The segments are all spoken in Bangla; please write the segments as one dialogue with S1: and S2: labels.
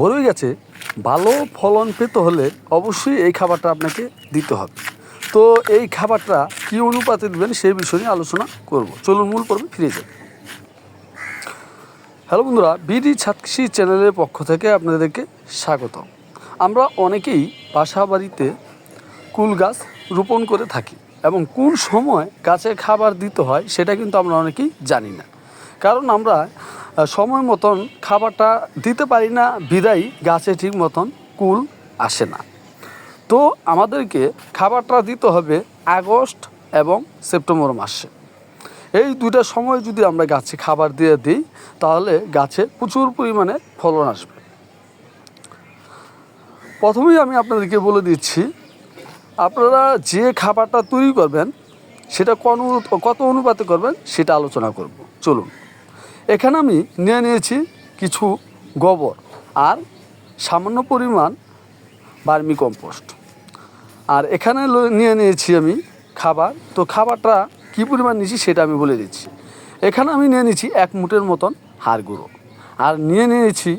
S1: বড়ই গাছে। ভালো ফলন পেতে হলে অবশ্যই এই খাবারটা আপনাকে দিতে হবে। তো এই খাবারটা কী অনুপাতে দেবেন সেই বিষয় নিয়ে আলোচনা করব। চলুন মূল পর্বে ফিরে যাই। হ্যালো বন্ধুরা, বিডি ছাত্রী চ্যানেলের পক্ষ থেকে আপনাদেরকে স্বাগত আমরা অনেকেই বাসা বাড়িতে কুল গাছ রোপণ করে থাকি এবং কোন সময় গাছে খাবার দিতে হয়, সেটা কিন্তু আমরা অনেকেই জানি না। কারণ আমরা সময় মতন খাবারটা দিতে পারি না, বিদায়ী, গাছে ঠিক মতন কুল আসে না। তো আমাদেরকে খাবারটা দিতে হবে আগস্ট এবং সেপ্টেম্বর মাসে। এই দুইটা সময় যদি আমরা গাছে খাবার দিয়ে দিই, তাহলে গাছে প্রচুর পরিমাণে ফলন আসবে। প্রথমেই আমি আপনাদেরকে বলে দিচ্ছি, আপনারা যে খাবারটা তৈরি করবেন, সেটা কোন কত অনুপাতে করবেন, সেটা আলোচনা করব। চলুন। এখানে আমি নিয়ে নিয়েছি কিছু গোবর আর সামান্য পরিমাণ বার্মি কম্পোস্ট। আর এখানে নিয়ে নিয়েছি আমি খাবার। তো খাবারটা কী পরিমাণ নিয়েছি সেটা আমি বলে দিচ্ছি। এখানে আমি নিয়ে নিয়েছি এক মুঠের মতন হাড় গুঁড়ো। আর নিয়ে নিয়েছি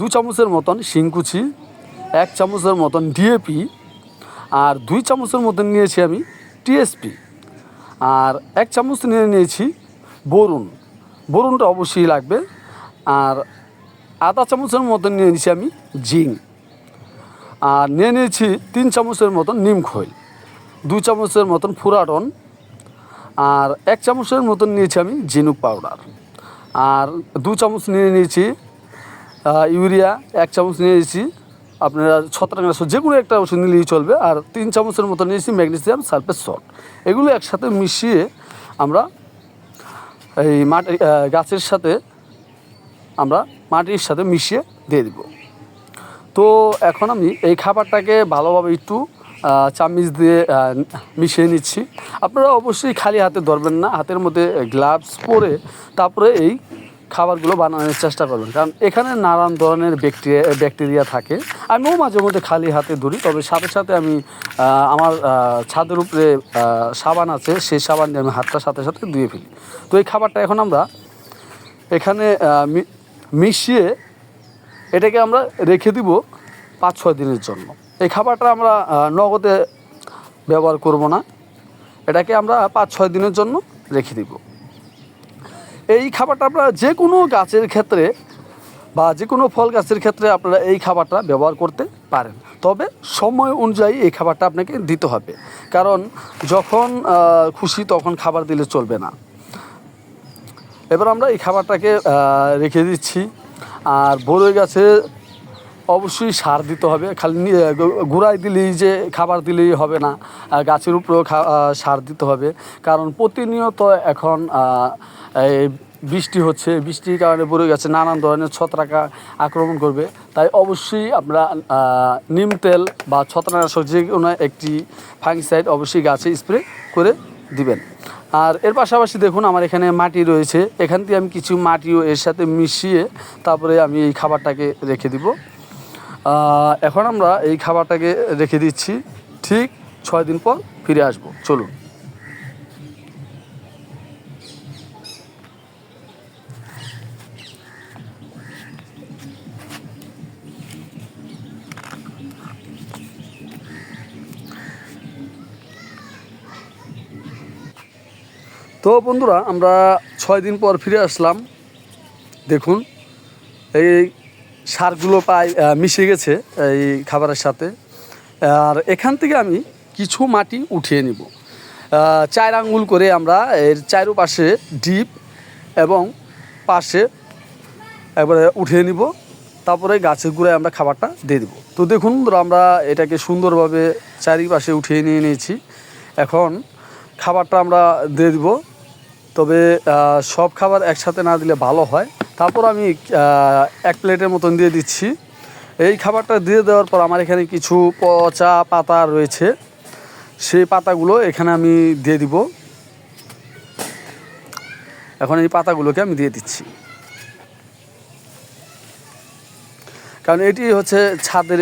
S1: দু চামচের মতন শিংকুচি, এক চামচের মতন ডিএপি আর দুই চামচের মতন নিয়েছি আমি টিএসপি আর এক চামচ নিয়ে নিয়েছি বরুণ। বরুণটা অবশ্যই লাগবে। আর আধা চামচের মতন নিয়ে নিয়েছি আমি জিঙ্ক আর নিয়ে নিয়েছি তিন চামচের মতন নিম খৈল, দু চামচের মতন ফুরাটন, আর এক চামচের মতন নিয়েছি আমি জিনুক পাউডার। আর দু চামচ নিয়ে নিয়েছি ইউরিয়া, এক চামচ নিয়ে নিয়েছি, আপনারা ছত্রাকনাশক যে কোনো একটা ওষুধ নিলেই চলবে। আর তিন চামচের মতো নিয়েছি ম্যাগনেসিয়াম সালফেট সল্ট। এগুলো একসাথে মিশিয়ে আমরা এই মাটি গাছের সাথে আমরা মাটির সাথে মিশিয়ে দিয়ে দিব। তো এখন আমি এই খাবারটাকে ভালোভাবে একটু চামিচ দিয়ে মিশিয়ে নিচ্ছি। আপনারা অবশ্যই খালি হাতে ধরবেন না, হাতের মধ্যে গ্লাভস পরে তারপরে এই খাবারগুলো বানানোর চেষ্টা করবেন। কারণ এখানে নানান ধরনের ব্যাকটেরিয়া ব্যাকটেরিয়া থাকে। আমিও মাঝে মধ্যে খালি হাতে ধরি, তবে সাথে সাথে আমি আমার ছাদের উপরে সাবান আছে, সেই সাবান দিয়ে আমি হাতটা সাথে সাথে ধুয়ে ফেলি। তো এই খাবারটা এখন আমরা এখানে মিশিয়ে এটাকে আমরা রেখে দিব পাঁচ ছয় দিনের জন্য। এই খাবারটা আমরা নগদে ব্যবহার করব না। এটাকে আমরা পাঁচ ছয় দিনের জন্য রেখে দিব। এই খাবারটা আপনারা যে কোনো গাছের ক্ষেত্রে বা যে কোনো ফল গাছের ক্ষেত্রে আপনারা এই খাবারটা ব্যবহার করতে পারেন। তবে সময় অনুযায়ী এই খাবারটা আপনাকে দিতে হবে। কারণ যখন খুশি তখন খাবার দিলে চলবে না। এবার আমরা এই খাবারটাকে রেখে দিচ্ছি। আর বড়ই গাছে অবশ্যই সার দিতে হবে। খালি নি- দিলেই যে খাবার দিলেই হবে না গাছের উপরেও সার দিতে হবে। কারণ প্রতিনিয়ত এখন এই বৃষ্টি হচ্ছে, বৃষ্টির কারণে পড়ে গেছে, নানান ধরনের ছত্রাকা আক্রমণ করবে। তাই অবশ্যই আমরা নিম তেল বা ছত্রাকনাশক যে কোনো একটি ফাঙ্গিসাইড অবশ্যই গাছে স্প্রে করে দিবেন। আর এর পাশাপাশি দেখুন, আমার এখানে মাটি রয়েছে। এখান থেকে আমি কিছু মাটিও এর সাথে মিশিয়ে তারপরে আমি এই খাবারটাকে রেখে দিব। এখন আমরা এই খাবারটাকে রেখে দিচ্ছি। ঠিক ছয় দিন পর ফিরে আসব। চলুন। তো বন্ধুরা, আমরা ছয় দিন পর ফিরে আসলাম। দেখুন, এই সারগুলো পাই মিশে গেছে এই খাবারের সাথে। আর এখান থেকে আমি কিছু মাটি উঠিয়ে নিব। চার আঙ্গুল করে আমরা এর চারোপাশে ডিপ এবং পাশে একবারে উঠিয়ে নিব। তারপরে গাছের গুঁড়ায় আমরা খাবারটা দিয়ে দেবো। তো দেখুন আমরা এটাকে সুন্দরভাবে চারিপাশে উঠিয়ে নিয়ে নিয়েছি। এখন খাবারটা আমরা দিয়ে দিব। তবে সব খাবার একসাথে না দিলে ভালো হয়। তারপর আমি এক প্লেটের মতন দিয়ে দিচ্ছি। এই খাবারটা দিয়ে দেওয়ার পর আমার এখানে কিছু পচা পাতা রয়েছে। সেই পাতাগুলো এখানে আমি দিয়ে দিব। এখন এই পাতাগুলোকে আমি দিয়ে দিচ্ছি। কারণ এটি হচ্ছে ছাদের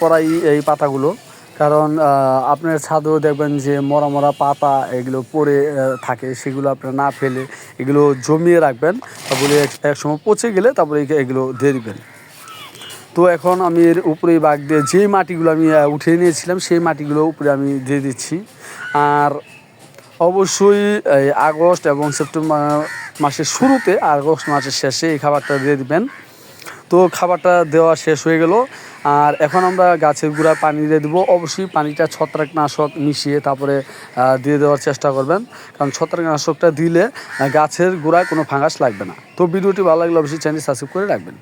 S1: পরাই এই পাতাগুলো। কারণ আপনার ছাদেও দেখবেন যে মরা মরা পাতা এগুলো পড়ে থাকে, সেগুলো আপনার না ফেলে এগুলো জমিয়ে রাখবেন, তারপরে এক- এক সময় পচে গেলে তারপরে এগুলো দিয়ে দিবেন। তো এখন আমি এর উপরে বাগ দিয়ে যে মাটিগুলো আমি উঠিয়ে নিয়েছিলাম, সেই মাটিগুলো উপরে আমি দিয়ে দিচ্ছি। আর অবশ্যই আগস্ট এবং সেপ্টেম্বর মাসের শুরুতে, আগস্ট মাসের শেষে এই খাবারটা দিয়ে দিবেন। তো খাবারটা দেওয়া শেষ হয়ে গেল। আর এখন আমরা গাছের গুঁড়ায় পানি দিয়ে দেবো। অবশ্যই পানিটা ছত্রাকনাশক মিশিয়ে তারপরে দিয়ে দেওয়ার চেষ্টা করবেন। কারণ ছত্রাকনাশকটা দিলে গাছের গুঁড়ায় কোনো ফাঙ্গাস লাগবে না। তো ভিডিওটি ভালো লাগলে অবশ্যই চ্যানেল সাবস্ক্রাইব করে রাখবেন।